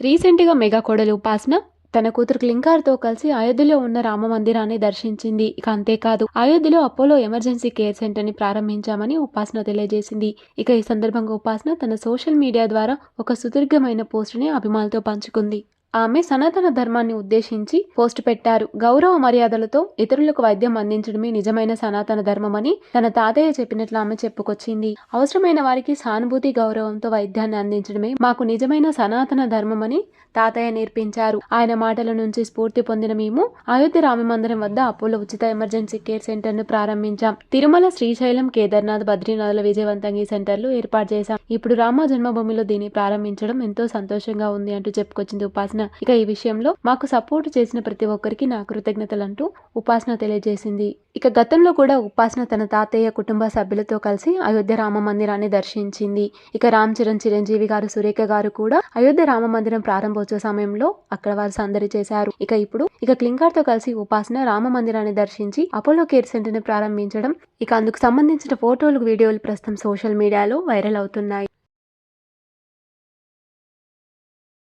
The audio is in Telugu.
రీసెంట్గా మెగా కోడలు ఉపాసన తన కూతురు క్లింకార్తో కలిసి అయోధ్యలో ఉన్న రామ మందిరాన్ని దర్శించింది. ఇక అంతేకాదు అయోధ్యలో అపోలో ఎమర్జెన్సీ కేర్ సెంటర్ని ప్రారంభించామని ఉపాసన తెలియజేసింది. ఇక ఈ సందర్భంగా ఉపాసన తన సోషల్ మీడియా ద్వారా ఒక సుదీర్ఘమైన పోస్టుని అభిమానులతో పంచుకుంది. ఆమె సనాతన ధర్మాన్ని ఉద్దేశించి పోస్ట్ పెట్టారు. గౌరవ మర్యాదలతో ఇతరులకు వైద్యం అందించడమే నిజమైన సనాతన ధర్మమని తన తాతయ్య చెప్పినట్లు ఆమె చెప్పుకొచ్చింది. అవసరమైన వారికి సానుభూతి గౌరవంతో వైద్యాన్ని అందించడమే మాకు నిజమైన సనాతన ధర్మమని తాతయ్య నేర్పించారు. ఆయన మాటల నుంచి స్ఫూర్తి పొందిన మేము అయోధ్య రామ మందిరం వద్ద అపోలో ఉచిత ఎమర్జెన్సీ కేర్ సెంటర్ను ప్రారంభించాం. తిరుమల శ్రీశైలం కేదార్నాథ్ బద్రీనాథ్ల విజయవంతంగా ఈ సెంటర్లు ఏర్పాటు చేశాం. ఇప్పుడు రామ జన్మభూమిలో దీన్ని ప్రారంభించడం ఎంతో సంతోషంగా ఉంది అంటూ చెప్పుకొచ్చింది ఉపాసన ఇక ఈ విషయంలో మాకు సపోర్ట్ చేసిన ప్రతి ఒక్కరికి నా కృతజ్ఞతలంటూ ఉపాసన తెలియజేసింది. ఇక గతంలో కూడా ఉపాసన తన తాతయ్య కుటుంబ సభ్యులతో కలిసి అయోధ్య రామ మందిరాన్ని దర్శించింది. ఇక రామ్ చరణ్ చిరంజీవి గారు సురేఖ గారు కూడా అయోధ్య రామ మందిరం ప్రారంభోత్సవ సమయంలో అక్కడ వారు సందడి చేశారు. ఇక ఇప్పుడు ఇక క్లింకార్తో కలిసి ఉపాసన రామ మందిరాన్ని దర్శించి అపోలో కేర్ సెంటర్ని ప్రారంభించడం ఇక అందుకు సంబంధించిన ఫోటోలు వీడియోలు ప్రస్తుతం సోషల్ మీడియాలో వైరల్ అవుతున్నాయి.